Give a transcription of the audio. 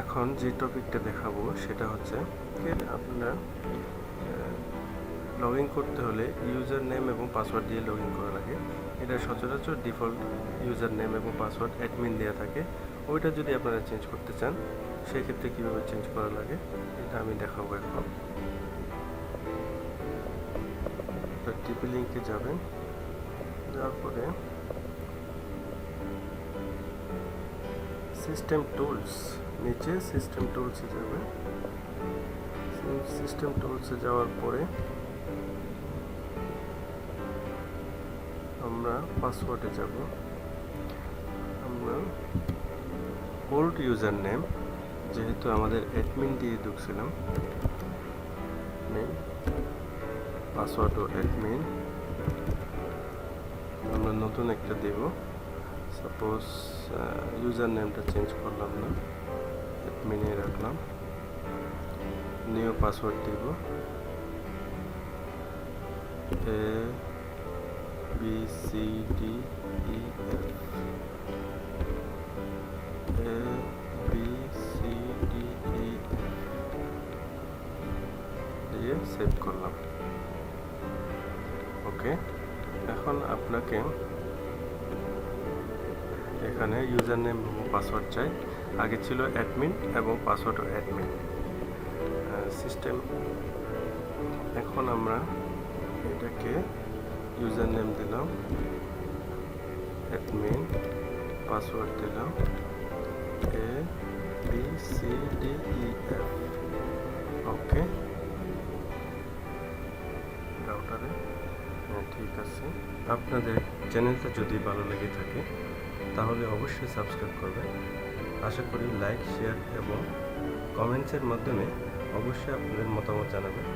এখন যে টপিকটা দেখাবো, সেটা হচ্ছে আপনার লগ ইন করতে হলে ইউজার নেম এবং পাসওয়ার্ড দিয়ে লগ ইন করা লাগে। এটা সচরাচর ডিফল্ট ইউজার নেম এবং পাসওয়ার্ড অ্যাডমিন দেওয়া থাকে। ওইটা যদি আপনারা চেঞ্জ করতে চান, সেক্ষেত্রে কীভাবে চেঞ্জ করা লাগে, এটা আমি দেখাবো এখন। টিপি লিঙ্কে যাবেন, যাওয়ার পরে সিস্টেম টুলস নিচে সিস্টেম টুলসে যাবে। সিস্টেম টুলসে যাওয়ার পরে আমরা পাসওয়ার্ডে যাব। আমরা ওল্ড ইউজার নেম যেহেতু আমাদের অ্যাডমিন দিয়ে ঢুকছিলাম নেম পাসওয়ার্ডও অ্যাডমিন আমরা নতুন একটা দেব। সাপোজ ইউজার নেমটা চেঞ্জ করলাম না অ্যাডমিনে রাখলাম। নিউ পাসওয়ার্ড দিব। A B C D E F A B C D E দিয়ে সেভ করলাম। ওকে এখন আপনাকে এখানে ইউজার নেম এবং পাসওয়ার্ড চাই। আগে ছিল অ্যাডমিন এবং পাসওয়ার্ডও অ্যাডমিন সিস্টেম এখন আমরা এটাকে ইউজার নেম দিলাম অ্যাডমিন পাসওয়ার্ড দিলাম A B C D E F okay রাউটারে ঠিক আছে। আপনাদের চ্যানেলটা যদি ভালো লেগে থাকে তাহলে অবশ্যই সাবস্ক্রাইব করবেন আশা করি লাইক শেয়ার এবং কমেন্টসের মাধ্যমে অবশ্যই আপনাদের মতামত জানাবেন।